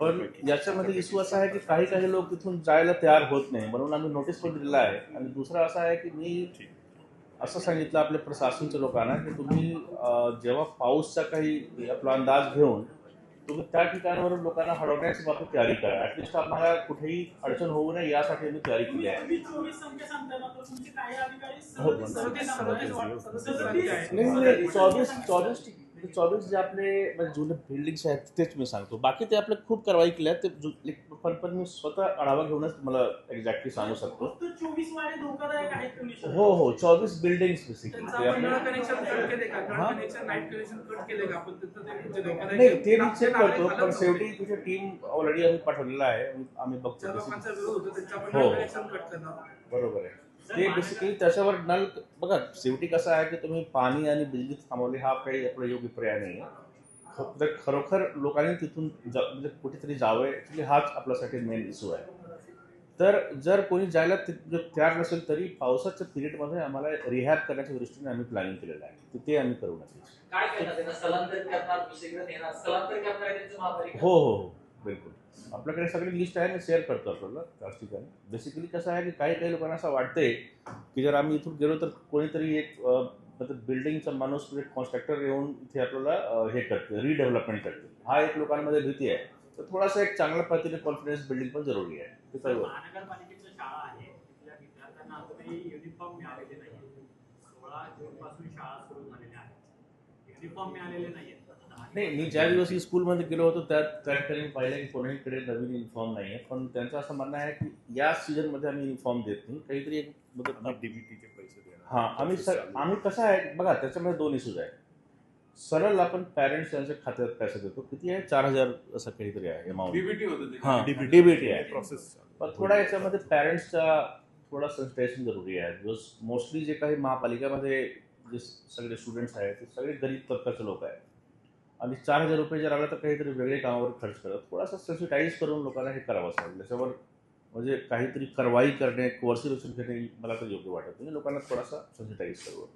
पण याच्यामध्ये इश्यू असा आहे की काही काही लोक तिथून जायला तयार होत नाही. म्हणून आम्ही नोटीस पण दिलेला आहे. आणि दुसरं असं आहे की मी असं सांगितलं आपल्या प्रशासनच्या लोकांना की तुम्ही जेव्हा पाऊसचा काही आपला अंदाज घेऊन तुम्ही त्या ठिकाणावरून लोकांना हलवण्याची बाबतीत तयारी करा. ऍटलिस्ट आम्हाला कुठेही अडचण होऊ नये यासाठी आम्ही तयारी केली आहे. चोवीस हो. नाही नाही चोवीस चोवीस चोवीस जे आपले म्हणजे जुने बिल्डिंग्स आहेत तेच मी सांगतो. बाकी ते आपले खूप कारवाई केल्या ते पण पण मी स्वतः आढावा घेऊनच तुम्हाला एक्झॅक्टली सांगू शकतो. हो हो चोवीस बिल्डिंग्स ते ते नाही ते मी चेक करतो पण. शेवटी तिथे टीम ऑलरेडी आम्ही पाठवलेला आहे आम्ही- बघतो. हो. बरोबर आहे. ते बेसिकली त्याच्यावर नल बघा शेवटी कसं आहे की तुम्ही पाणी आणि बिजली थांबवली हा काही आपला योग्य पर्याय नाही आहे खरोखर लोकांनी तिथून जा म्हणजे कुठेतरी जावं ॲक्च्युली हाच आपल्यासाठी मेन इश्यू आहे. तर जर कोणी जायला तयार नसेल तरी पावसाच्या पिरियडमध्ये आम्हाला रिहॅब करण्याच्या दृष्टीने आम्ही प्लॅनिंग केलेलं आहे. ते आम्ही करू नक्कीच आहे महापालिका हो हो हो. बिलकुल. आपल्याकडे सगळी लिस्ट आहे आणि शेअर करतो आपल्याला त्याच ठिकाणी. बेसिकली कसं आहे की काही काही लोकांना असं वाटते की जर आम्ही इथून गेलो तर कोणीतरी एक बिल्डिंगचा माणूस म्हणजे कॉन्स्ट्रक्टर येऊन इथे आपल्याला हे करते रिडेव्हलपमेंट करते हा एक लोकांमध्ये भीती आहे. तर थोडासा एक चांगल्या पद्धतीने कॉन्फिडन्स बिल्डिंग पण जरुरी आहे. ते सर, शाळा आहे. तिथल्या विद्यार्थ्यांना अजूनही युनिफॉर्म मिळालेले नाही सोळा जून पासून शाळा सुरू झालेल्या आहेत. युनिफॉर्म मिळालेले नाही नाही मी ज्या दिवशी स्कूलमध्ये गेलो होतो त्या त्या ठिकाणी पाहिलं की कोणाकडे नवीन युनिफॉर्म नाही आहे पण त्यांचं असं म्हणणं आहे की या सीझनमध्ये आम्ही युनिफॉर्म देत नाही. काहीतरी एक मतलब डीबीटीचे पैसे देणार. हा आम्ही आम्ही कसं आहे बघा त्याच्यामध्ये दोन इश्यूज आहे सरळ आपण पॅरेंट्स यांच्या खात्यात पैसे देतो. किती आहे? चार हजार असं काहीतरी आहे अमाऊंट डीबीटी होतं. हा. डीबीटी आहे. प्रोसेस पण थोडा याच्यामध्ये पॅरेंट्सचा थोडा सन्स्टेशन जरुरी आहे. बिकॉज मोस्टली जे काही महापालिकेमध्ये जे सगळे स्टुडंट्स आहेत ते सगळे गरीब तबकाचे लोक आहेत. आणि चार हजार रुपये जर आला तर काहीतरी वेगळे कामावर खर्च करत थोडासा सेन्सिटाईज करून लोकांना हे करावं लागेल त्याच्यावर म्हणजे काहीतरी कारवाई करणे कोर्सिलेशन करणे मला तर योग्य वाटत नाही. म्हणजे लोकांना थोडासा सेन्सिटाईज करू